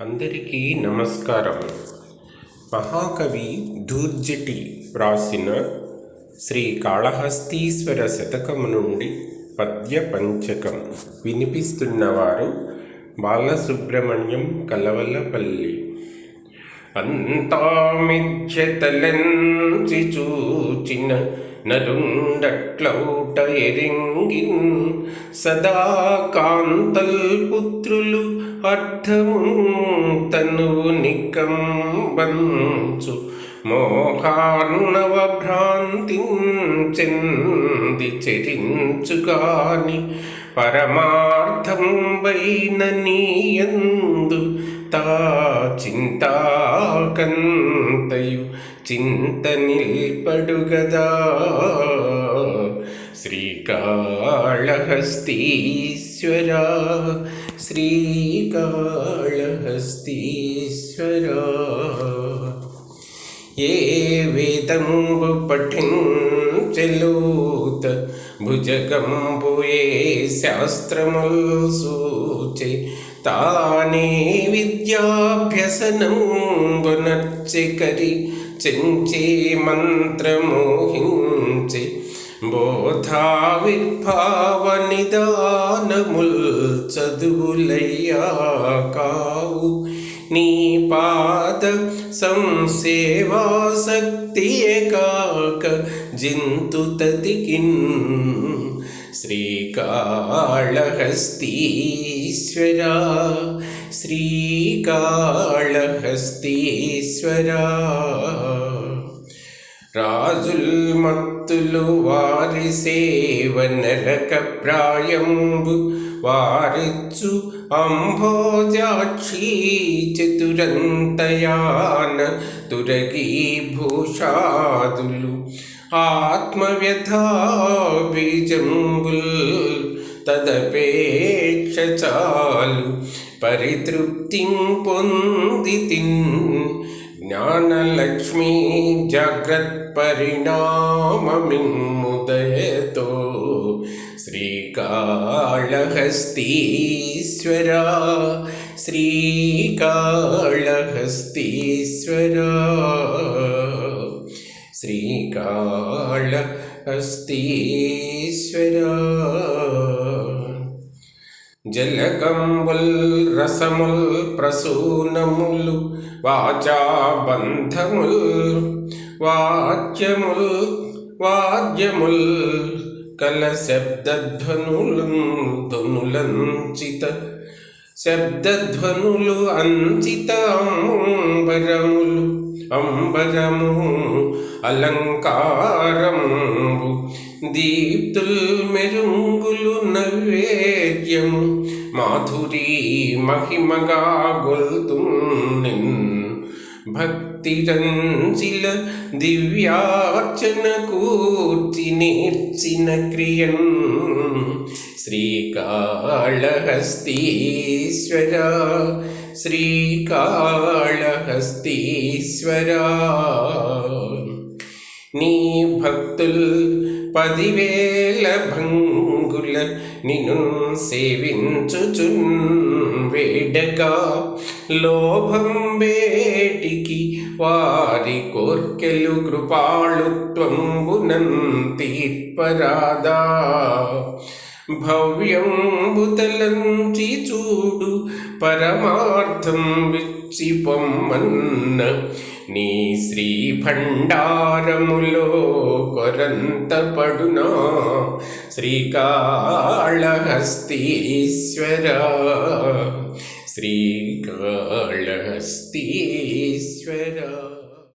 అందరికీ నమస్కారం. మహాకవి దూర్జటి వ్రాసిన శ్రీ కాళహస్తీశ్వర శతకము నుండి పద్య పంచకం వినిపిస్తున్నవారు బాలసుబ్రహ్మణ్యం కలవలపల్లి. అంతా మిథ్యతలంచి చూచిన నరుండట్లౌట ఎరింగిన్ సదా కాంతల్ పుత్రులు అర్థము తను నికంబంచు మోహార్ణవ భ్రాంతి చెంది చెరించుగాని పరమార్థం వైన నీయందు ചിന്താചിന്താകന്തയു ചിന്തനിൽപ്പെടുകതാ. ശ്രീകാളഹസ്തീശ്വര ശ്രീകാളഹസ്തീശ്വര. ഏ വേദമുപഠിൻ చెలూత వేదంబు ఏ శాస్త్రముల్ సూచి. తానే విద్యాభ్యసనంబునర్చెకరి చెంచే మంత్రమోహించే. బోధావిర్భావ నిదానముల్ చదువులయ్యా కావు నీ పాద సంసేవాసక్తియే కాక జింతు తతికిన్ శ్రీకాళహస్తీశ్వరా శ్రీకాళహస్తీశ్వరా. రాజుల్ మత్తులు వారి సేవ నరక ప్రాయంబు వారిచ్చు అంభోజాక్షి చతురంతయాన తురగీ భూషాదులు. ఆత్మవ్యథాబీజంబుల్ తదపేక్ష చాలు. పరితృప్తి పొందితిన్ ज्ञानलक्ष्मी जगत्परिणाममिमुदयतु श्रीकाळहस्तिश्वरा श्रीकाळहस्तिश्वरा श्रीकाळहस्तीश्वरा జలకంబుల్ రసముల్ ప్రసూనములు వాచాబంధముల్ వాద్యముల్ వాద్యముల్ కల శబ్దధ్వనులు ధ్వనులంచిత శబ్దధ్వనులు అంచిత అంబరములు అంబరము అలంకారంబు ദീപ്തുൽ മെരുങ്കുലു നൈവേദ്യము മാധുരീ മഹിമകാകുൽത്തുന്നിൻ ഭക്തിരഞ്ചില ദിവ്യാർച്ചന കൂർത്തി നേർച്ചിന ക്രിയൻ ശ്രീകാളഹസ്തീശ്വര ശ്രീകാളഹസ്തീശ്വര. നീ ഭക്തുൽ పదివేల భంగుల నిను సేవించుచున్ వేడగా లోభం వేటికి వారి కోర్కెలు కృపాళుత్వంబునం తీర్పరాదా భవ్యంబుతలంచి చూడు పరమార్థం విచ్చి పొమ్మన్న నీ శ్రీ భండారములో కొరంత పడునా శ్రీకాళహస్తీశ్వర శ్రీకాళహస్తీశ్వర.